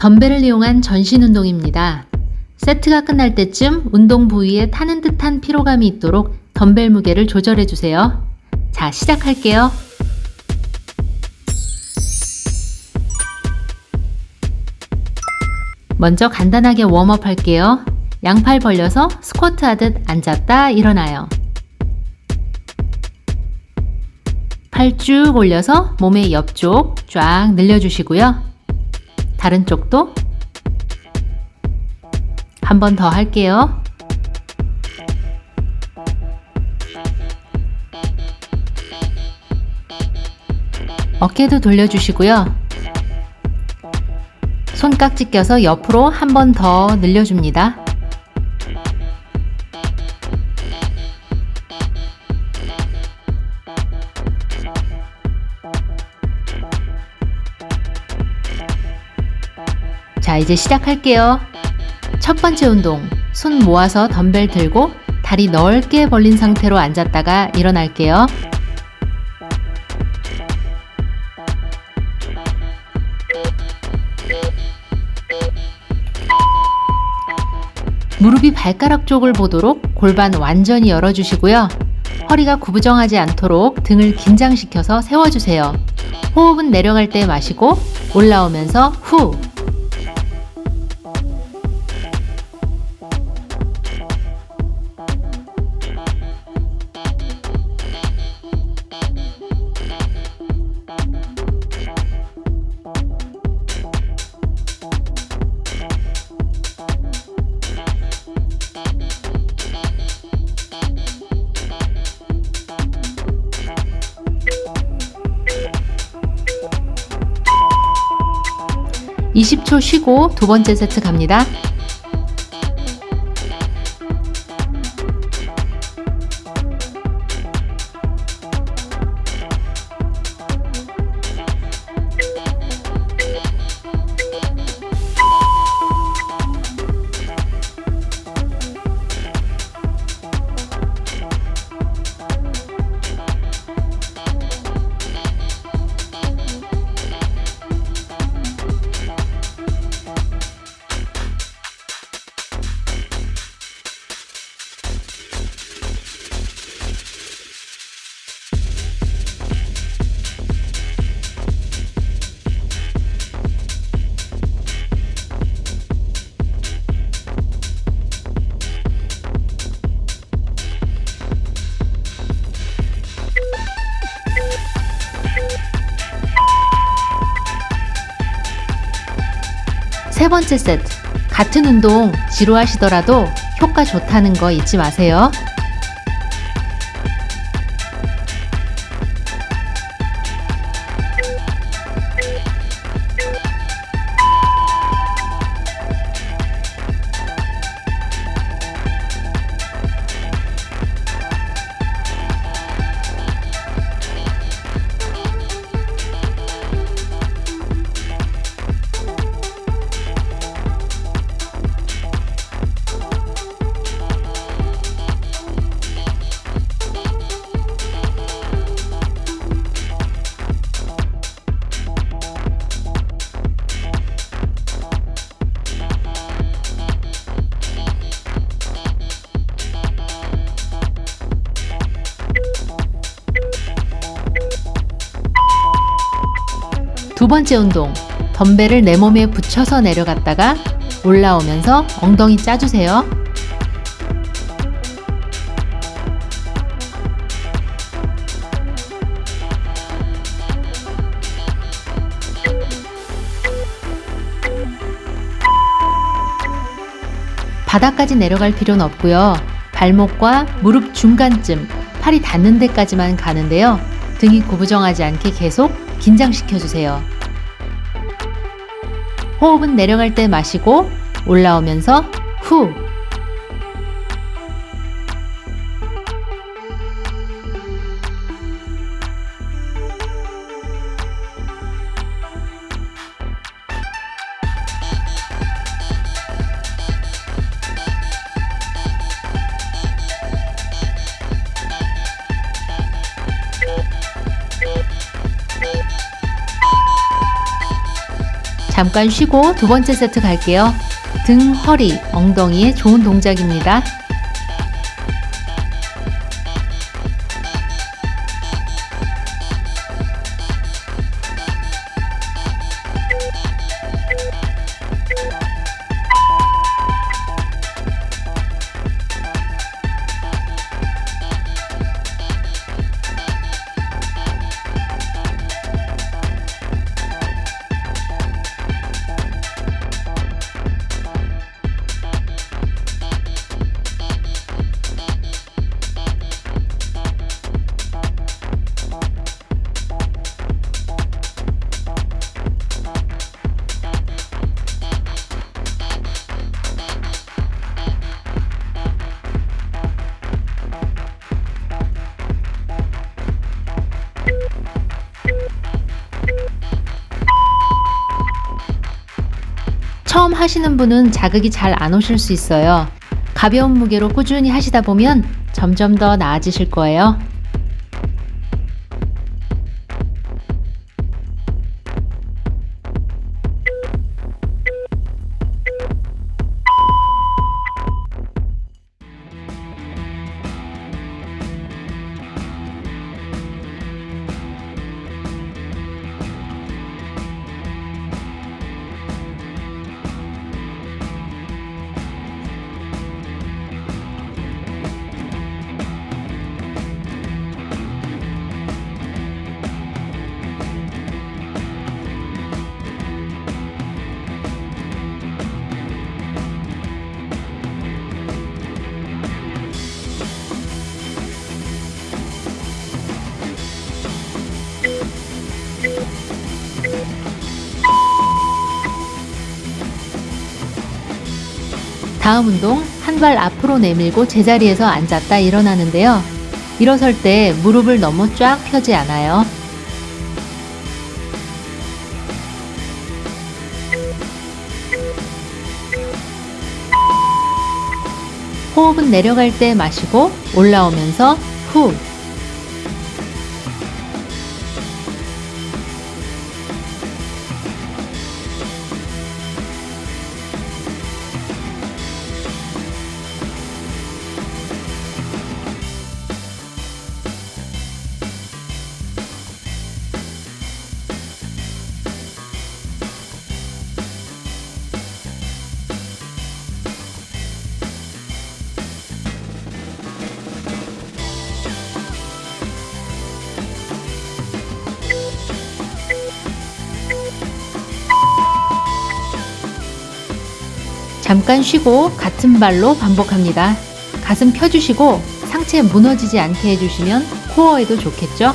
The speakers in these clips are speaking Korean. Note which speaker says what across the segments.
Speaker 1: 덤벨을 이용한 전신 운동입니다. 세트가 끝날 때쯤 운동 부위에 타는 듯한 피로감이 있도록 덤벨 무게를 조절해 주세요. 자, 시작할게요. 먼저 간단하게 웜업 할게요. 양팔 벌려서 스쿼트 하듯 앉았다 일어나요. 팔 쭉 올려서 몸의 옆쪽 쫙 늘려주시고요. 다른 쪽도 한 번 더 할게요. 어깨도 돌려주시고요. 손깍지 껴서 옆으로 한 번 더 늘려줍니다. 이제 시작할게요. 첫 번째 운동. 손 모아서 덤벨 들고 다리 넓게 벌린 상태로 앉았다가 일어날게요. 무릎이 발가락 쪽을 보도록 골반 완전히 열어주시고요. 허리가 구부정하지 않도록 등을 긴장시켜서 세워주세요. 호흡은 내려갈 때 마시고 올라오면서 후. 쉬고 두 번째 세트 갑니다. 세 번째 세트. 같은 운동 지루하시더라도 효과 좋다는 거 잊지 마세요. 번째 운동. 덤벨을 내 몸에 붙여서 내려갔다가 올라오면서 엉덩이 짜주세요. 바닥까지 내려갈 필요는 없고요. 발목과 무릎 중간쯤 팔이 닿는 데까지만 가는데요. 등이 구부정하지 않게 계속 긴장시켜 주세요. 호흡은 내려갈 때 마시고 올라오면서 후. 잠깐 쉬고 두 번째 세트 갈게요. 등, 허리, 엉덩이에 좋은 동작입니다. 하시는 분은 자극이 잘 안 오실 수 있어요. 가벼운 무게로 꾸준히 하시다 보면 점점 더 나아지실 거예요. 다음 운동 한 발 앞으로 내밀고 제자리에서 앉았다 일어나는데요. 일어설 때 무릎을 너무 쫙 펴지 않아요. 호흡은 내려갈 때 마시고 올라오면서 후. 잠깐 쉬고 같은 발로 반복합니다. 가슴 펴주시고 상체 무너지지 않게 해주시면 코어에도 좋겠죠?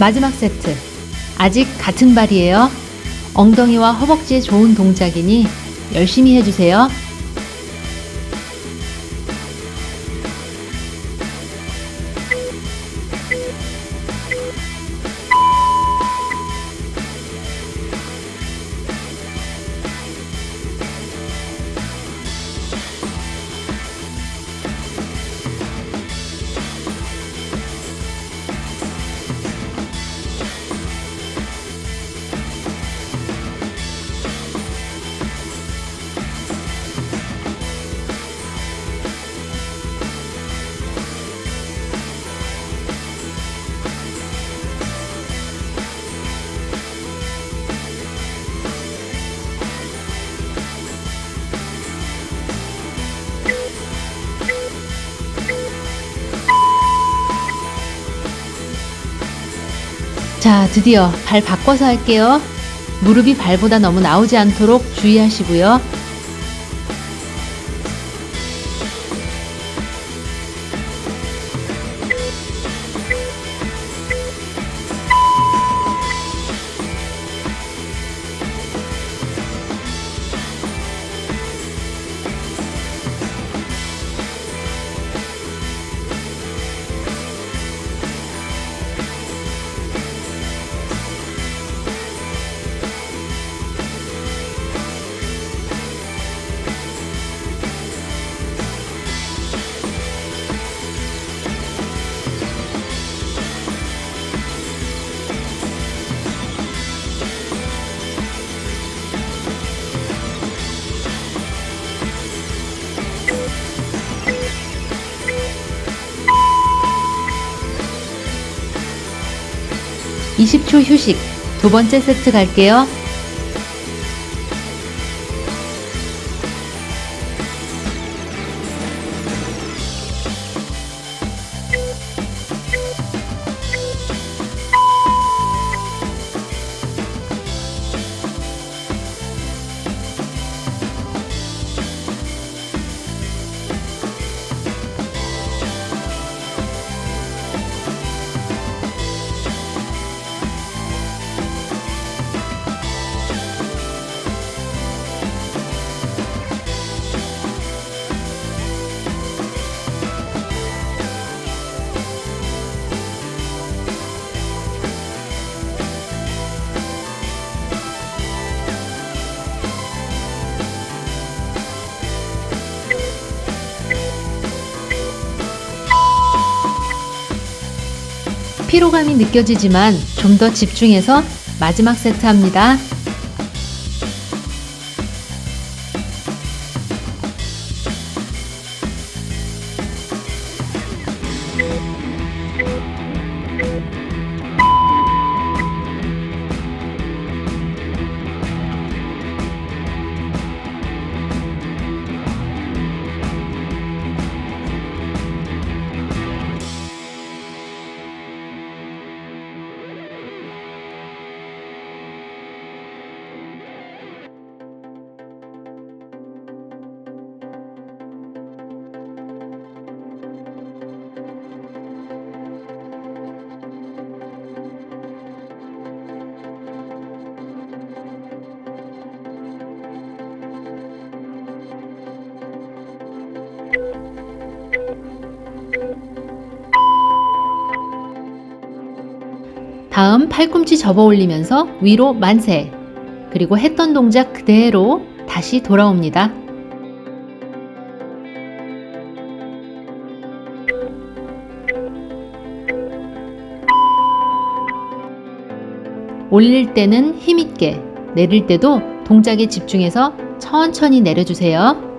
Speaker 1: 마지막 세트. 아직 같은 발이에요. 엉덩이와 허벅지에 좋은 동작이니 열심히 해주세요. 자, 드디어 발 바꿔서 할게요. 무릎이 발보다 너무 나오지 않도록 주의하시고요. 이십 초 휴식. 두 번째 세트 갈게요. 피로감이 느껴지지만 좀 더 집중해서 마지막 세트 합니다. 다음 팔꿈치 접어 올리면서 위로 만세. 그리고 했던 동작 그대로 다시 돌아옵니다. 올릴 때는 힘있게, 내릴 때도 동작에 집중해서 천천히 내려주세요.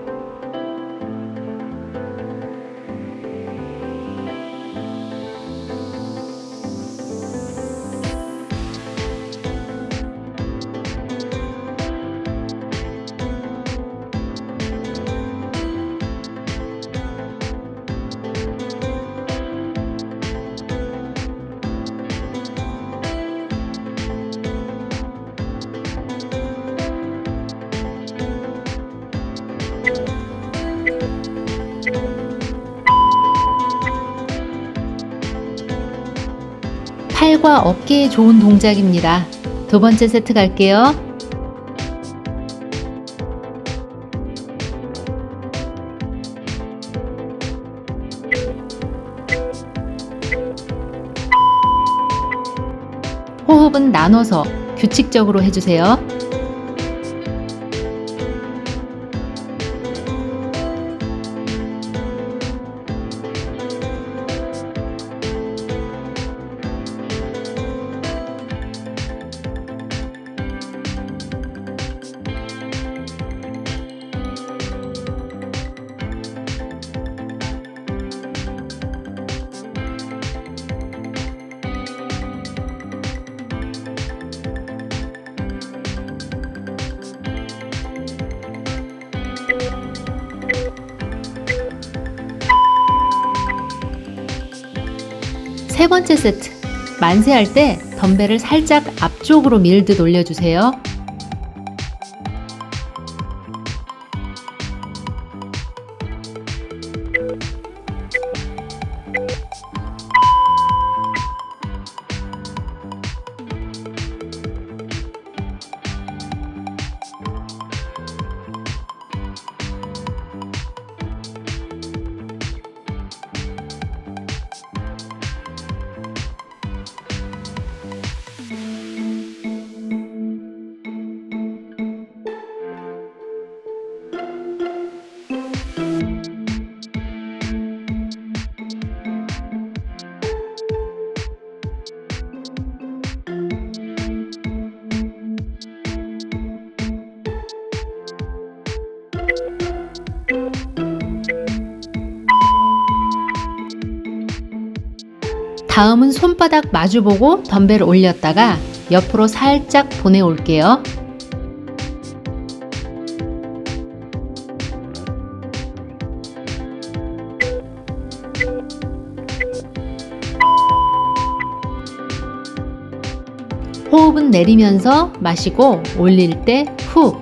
Speaker 1: 팔과 어깨에 좋은 동작입니다. 두 번째 세트 갈게요. 호흡은 나눠서 규칙적으로 해주세요. 세 번째 세트. 만세할 때 덤벨을 살짝 앞쪽으로 밀듯 올려주세요. 다음은 손바닥 마주보고 덤벨 올렸다가 옆으로 살짝 보내올게요. 호흡은 내리면서 마시고 올릴 때 후.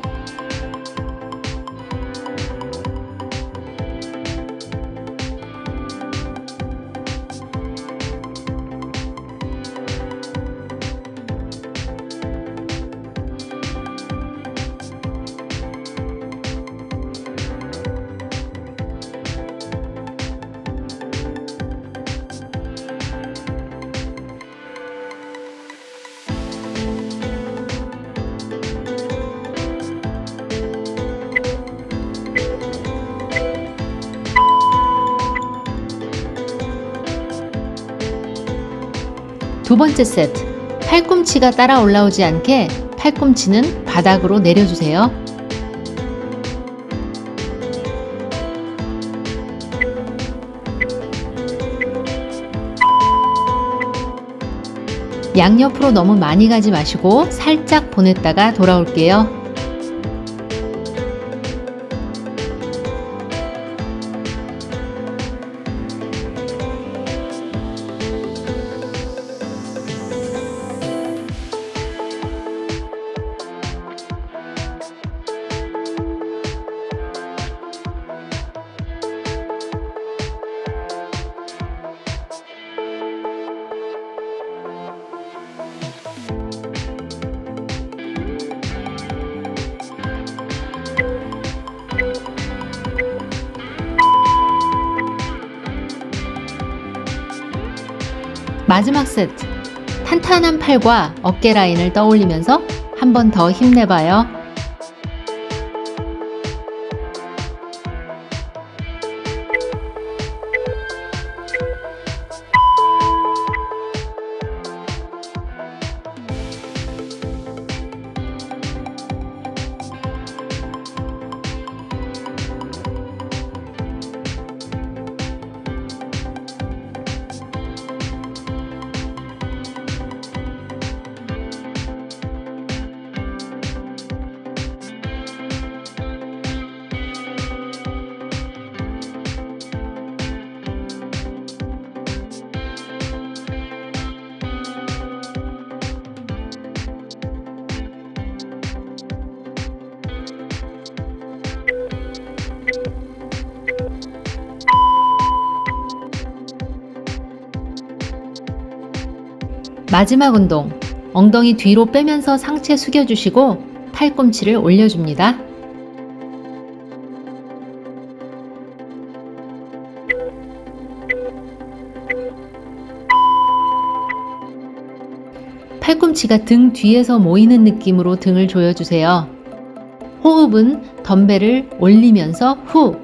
Speaker 1: 두 번째 세트. 팔꿈치가 따라 올라오지 않게 팔꿈치는 바닥으로 내려주세요. 양옆으로 너무 많이 가지 마시고 살짝 보냈다가 돌아올게요. 마지막 세트. 탄탄한 팔과 어깨 라인을 떠올리면서 한 번 더 힘내봐요. 마지막 운동. 엉덩이 뒤로 빼면서 상체 숙여주시고 팔꿈치를 올려줍니다. 팔꿈치가 등 뒤에서 모이는 느낌으로 등을 조여주세요. 호흡은 덤벨을 올리면서 후,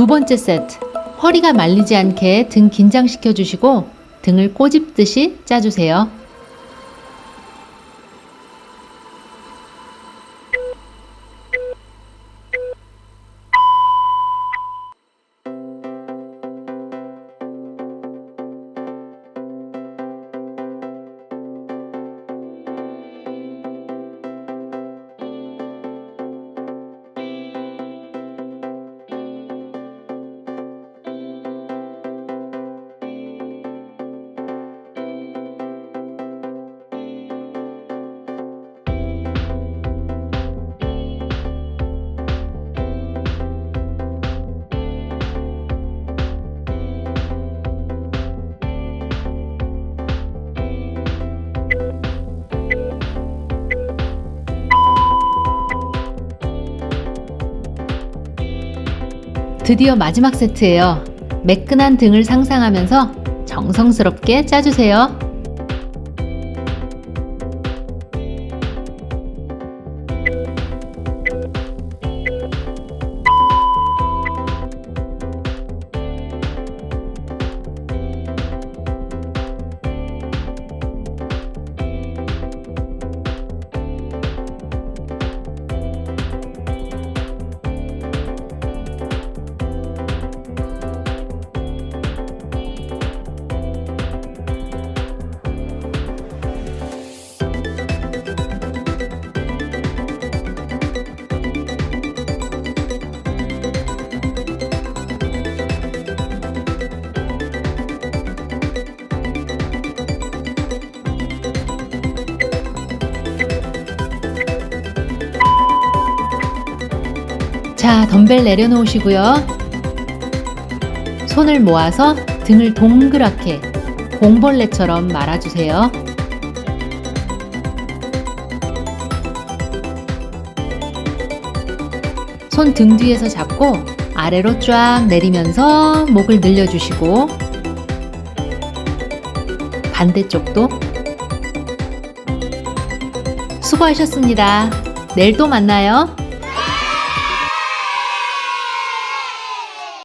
Speaker 1: 두 번째 세트. 허리가 말리지 않게 등 긴장시켜 주시고 등을 꼬집듯이 짜주세요. 드디어 마지막 세트예요. 매끈한 등을 상상하면서 정성스럽게 짜주세요. 자, 덤벨 내려놓으시고요. 손을 모아서 등을 동그랗게 공벌레처럼 말아주세요. 손 등 뒤에서 잡고 아래로 쫙 내리면서 목을 늘려주시고 반대쪽도 수고하셨습니다. 내일 또 만나요.